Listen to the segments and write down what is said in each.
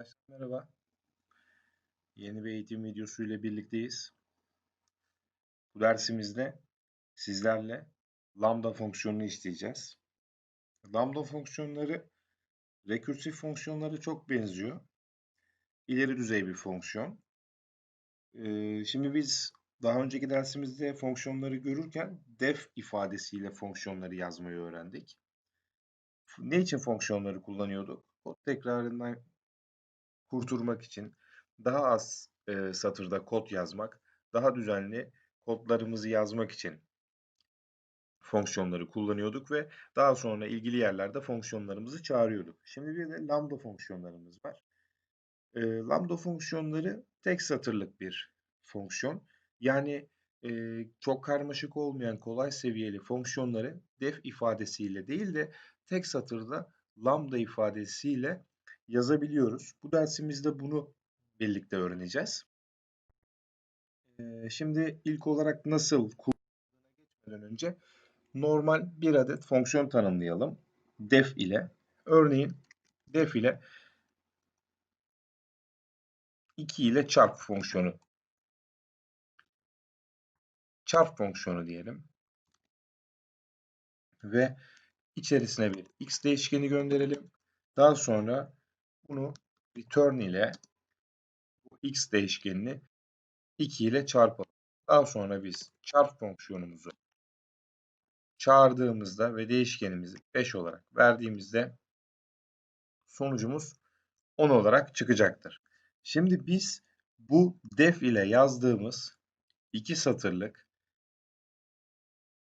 Arkadaşlar merhaba. Yeni bir eğitim videosu ile birlikteyiz. Bu dersimizde sizlerle lambda fonksiyonunu işleyeceğiz. Lambda fonksiyonları rekürsif fonksiyonlara çok benziyor. İleri düzey bir fonksiyon. Ee, şimdi biz daha önceki dersimizde fonksiyonları görürken def ifadesiyle fonksiyonları yazmayı öğrendik. Ne için fonksiyonları kullanıyorduk? Kod tekrarından kurtulmak için daha az e, satırda kod yazmak, daha düzenli kodlarımızı yazmak için fonksiyonları kullanıyorduk ve daha sonra ilgili yerlerde fonksiyonlarımızı çağırıyorduk. Şimdi bir de lambda fonksiyonlarımız var. E, lambda fonksiyonları tek satırlık bir fonksiyon. Yani e, çok karmaşık olmayan kolay seviyeli fonksiyonları def ifadesiyle değil de tek satırda lambda ifadesiyle yazabiliyoruz. Bu dersimizde bunu birlikte öğreneceğiz. Şimdi ilk olarak nasıl kullanıldığına geçmeden önce normal bir adet fonksiyon tanımlayalım. def ile. Örneğin def ile 2 ile çarp fonksiyonu. Çarp fonksiyonu diyelim. Ve içerisine bir x değişkeni gönderelim. Daha sonra bunu return ile bu x değişkenini 2 ile çarpalım. Daha sonra biz çarp fonksiyonumuzu çağırdığımızda ve değişkenimizi 5 olarak verdiğimizde sonucumuz 10 olarak çıkacaktır. Şimdi biz bu def ile yazdığımız iki satırlık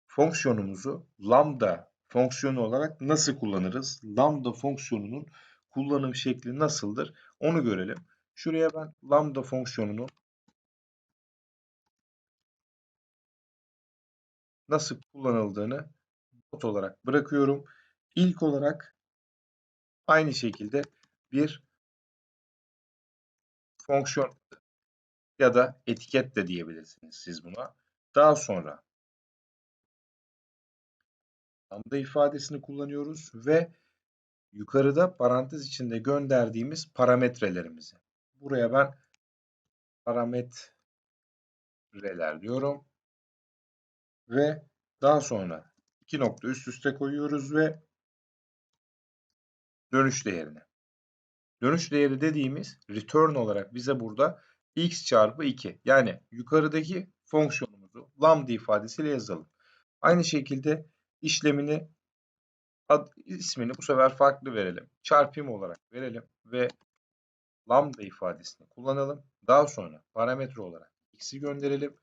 fonksiyonumuzu lambda fonksiyonu olarak nasıl kullanırız? Lambda fonksiyonunun kullanım şekli nasıldır? Onu görelim. Şuraya ben lambda fonksiyonunu nasıl kullanıldığını not olarak bırakıyorum. İlk olarak aynı şekilde bir fonksiyon ya da etiket de diyebilirsiniz siz buna. Daha sonra lambda ifadesini kullanıyoruz ve yukarıda parantez içinde gönderdiğimiz parametrelerimizi. Buraya ben parametreler diyorum. Ve daha sonra iki nokta üst üste koyuyoruz ve dönüş değerini. Dönüş değeri dediğimiz return olarak bize burada x çarpı 2 yani yukarıdaki fonksiyonumuzu lambda ifadesiyle yazalım. Aynı şekilde işlemini ad, ismini bu sefer farklı verelim. Çarpım olarak verelim ve lambda ifadesini kullanalım. Daha sonra parametre olarak x'i gönderelim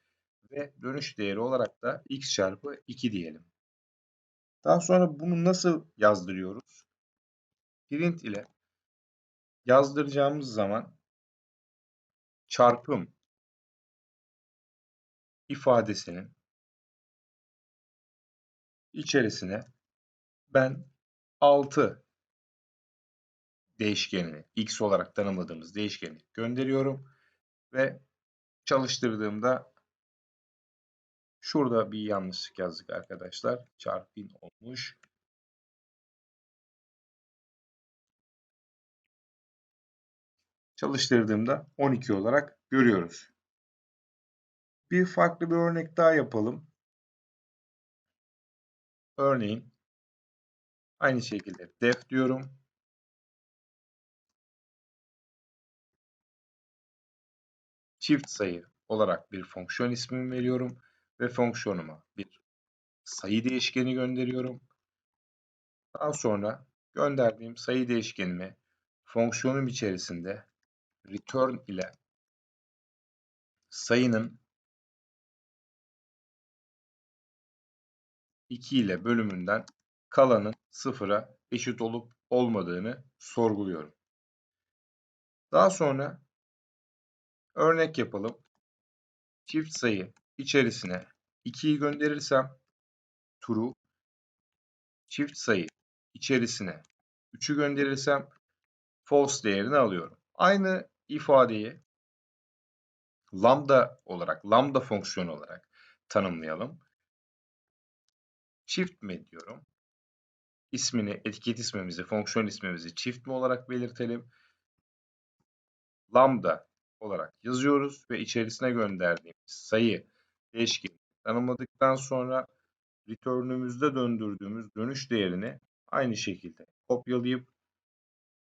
ve dönüş değeri olarak da x çarpı 2 diyelim. Daha sonra bunu nasıl yazdırıyoruz? Print ile yazdıracağımız zaman çarpım ifadesinin içerisine ben 6 değişkenini x olarak tanımladığımız değişkeni gönderiyorum ve çalıştırdığımda şurada bir yanlışlık yazdık arkadaşlar. Çarpı 1000 olmuş. Çalıştırdığımda 12 olarak görüyoruz. Bir farklı bir örnek daha yapalım. Örneğin aynı şekilde def diyorum. Çift sayı olarak bir fonksiyon ismini veriyorum ve fonksiyonuma bir sayı değişkeni gönderiyorum. Daha sonra gönderdiğim sayı değişkenimi fonksiyonum içerisinde return ile sayının 2 ile bölümünden kalanın sıfıra eşit olup olmadığını sorguluyorum. Daha sonra örnek yapalım. Çift sayı içerisine 2'yi gönderirsem true, çift sayı içerisine 3'ü gönderirsem false değerini alıyorum. Aynı ifadeyi lambda olarak, lambda fonksiyonu olarak tanımlayalım. Çift mi diyorum. İsmini, etiket ismimizi, fonksiyon ismimizi çift mi olarak belirtelim. lambda olarak yazıyoruz ve içerisine gönderdiğimiz sayı değişkeni tanımladıktan sonra return'ümüzde döndürdüğümüz dönüş değerini aynı şekilde kopyalayıp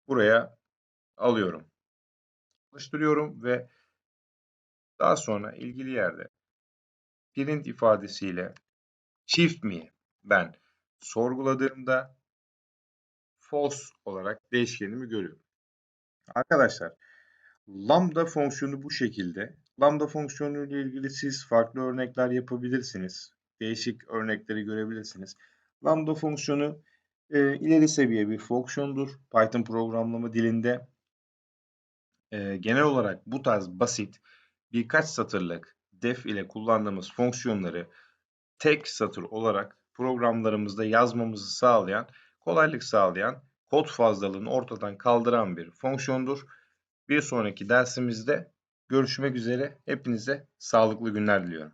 buraya alıyorum. Çalıştırıyorum ve daha sonra ilgili yerde print ifadesiyle çift mi ben sorguladığımda false olarak değişkenimi görüyorum. Arkadaşlar lambda fonksiyonu bu şekilde. Lambda fonksiyonu ile ilgili siz farklı örnekler yapabilirsiniz. Değişik örnekleri görebilirsiniz. Lambda fonksiyonu e, ileri seviye bir fonksiyondur. Python programlama dilinde e, genel olarak bu tarz basit birkaç satırlık def ile kullandığımız fonksiyonları tek satır olarak programlarımızda yazmamızı sağlayan, kolaylık sağlayan, kod fazlalığını ortadan kaldıran bir fonksiyondur. Bir sonraki dersimizde görüşmek üzere. Hepinize sağlıklı günler diliyorum.